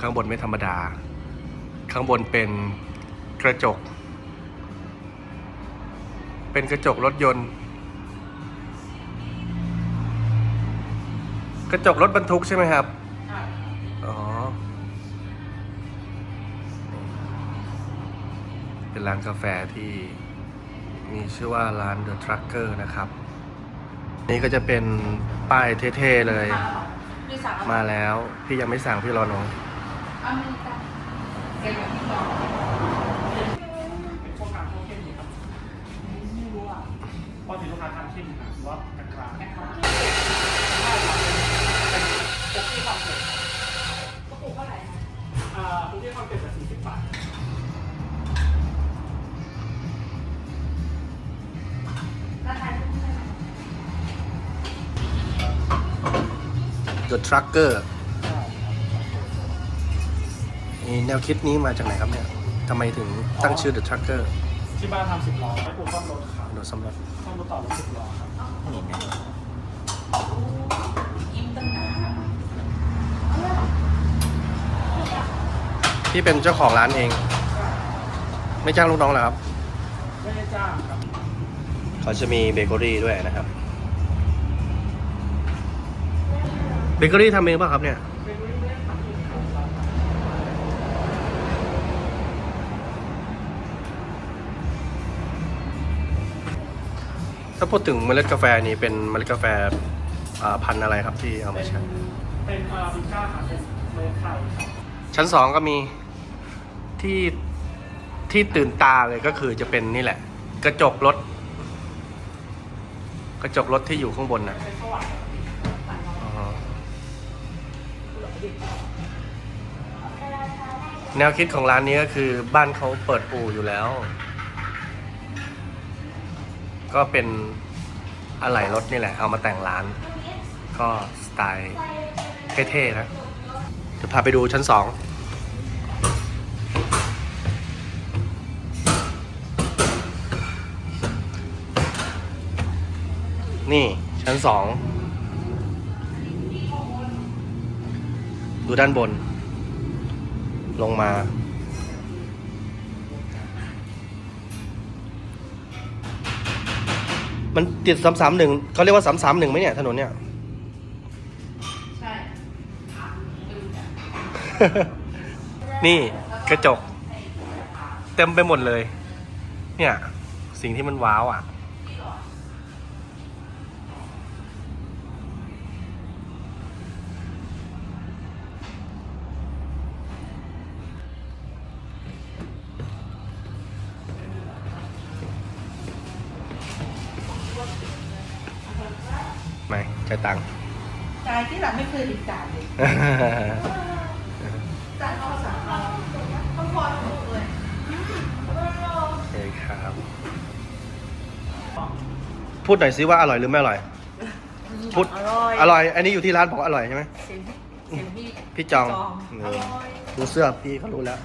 ข้างบนไม่ธรรมดา ข้างบนเป็นกระจก เป็นกระจกรถยนต์ กระจกรถบรรทุกใช่ไหมครับอ๋อ เป็นร้านกาแฟที่มีชื่อว่าร้าน The Trucker นะครับ นี่ก็จะเป็นป้ายเท่ๆเลยมีสามมาแล้ว พี่ยังไม่สั่งพี่รอน้องอ เป็นแบบที่บอกเป็นพวกกางพวกเข้มครับไม่รู้อะพอถึงลูกค้าทานเข้มนะหรือว่ากลางกลางนะคะเป็นที่ความเผ็ดกระปุกเท่าไหร่คะอ่าพวกที่ความเผ็ดจะสี่สิบบาทราคาเท่าไหร่ The Trucker แนวคิดนี้มาจากไหนครับเนี่ยทำไมถึงตั้งชื่อ The Trucker ที่บ้านทำสิบล้อให้ปลูกซ่อมรถครับโดยสำหรับซ่อมรถต่อรถสิบล้อครับยิ้มตั้งนานพี่เป็นเจ้าของร้านเอง ไม่จ้างลูกน้องเหรอครับ ไม่ได้จ้างครับ เขาจะมีเบเกอรี่ด้วยนะครับ เบเกอรี่ทำเองป่ะครับเนี่ย ถ้าพูดถึงเมล็ดกาแฟนี่เป็นเมล็ดกาแฟอ่าพันธุ์อะไรครับที่เอาเป็มานใช้ เป็นอาราบิก้าครับเป็นเมล็ดไทยครับชั้นสองก็มีที่ที่ตื่นตาเลยก็คือจะเป็นนี่แหละ กระจกรถ กระจกรถที่อยู่ข้างบนนะเป็นสว่างอ๋อแนวคิดของร้านนี้ก็คือบ้านเขาเปิดอู่อยู่แล้ว ก็เป็นอะไหล่รถนี่แหละ เอามาแต่งร้าน ก็สไตล์เท่ๆนะเดี๋ยวพาไปดูชั้นสองนี่ ชั้นสองดูด้านบน ลงมา มันติดสามสามหนึ่งเขาเรียกว่าสามสามหนึ่งไหมเนี่ยถนนเนี่ย ใช่ดูจ้ะนี่กระจก เต็มไปหมดเลย เนี่ย สิ่งที่มันว้าวอะ ใช้ตังค์จ่ายที่หลังไม่เคยติดจ่ายเลยจ่ายเอาสามพันต้องพอถูกเลยโอเคครับ พูดหน่อยซิว่าอร่อยหรือไม่อร่อย พูดอร่อยอร่อย อันนี้อยู่ที่ร้านบอกอร่อยใช่ไหมเสียงพี่เสียงพี่พี่จองจองนี่อร่อยดูเสื้อพี่เขารู้แล้ว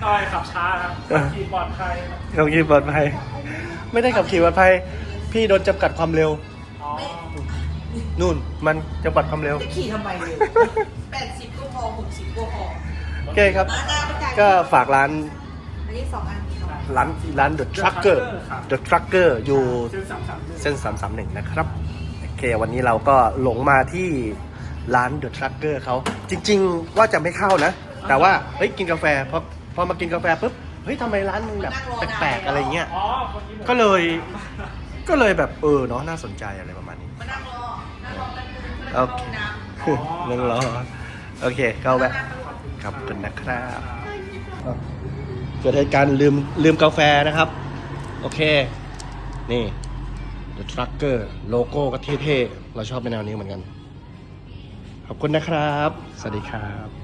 ก็เลยขับช้าครับขี่ปลอดภัยครับขับขี่ปลอดภัย ไม่ได้ขับขี่ปลอดภัย พี่โดนจำกัดความเร็ว อ๋อนู่นมันจำกัดความเร็ว จะขี่ทำไมเลยแปดสิบก็พอหกสิบก็พอโอเคครับ มาจ้าไปจ่ายก็ฝากร้านอันนี้สองอันสองอันร้านร้าน The Trucker The Trucker อยู่ซื้อสามสามเส้น 331 นะครับ โอเค วันนี้เราก็หลงมาที่ร้าน The Trucker เขาจริง ๆ ว่าจะไม่เข้านะ แต่ว่า เฮ้ย กินกาแฟพอพอมากินกาแฟปุ๊บ เฮ้ยทำไมร้านมันแบบแปลกๆ อะไรเงี้ย อ๋อคนนี้ผมก็เลย ก็เลยแบบเออเนาะน่าสนใจอะไรประมาณนี้ มานั่งรอนั่งรอแป๊บนึงโอนั่งรอเคน้ำนั่งรอโอเคก็แวะขอบคุณนะครับเกิดเหตุการณ์ลืมลืมกาแฟนะครับ โอเค นี่ The Trucker โลโก้ก็เท่ๆ เราชอบในแนวนี้เหมือนกัน ขอบคุณนะครับ สวัสดีครับ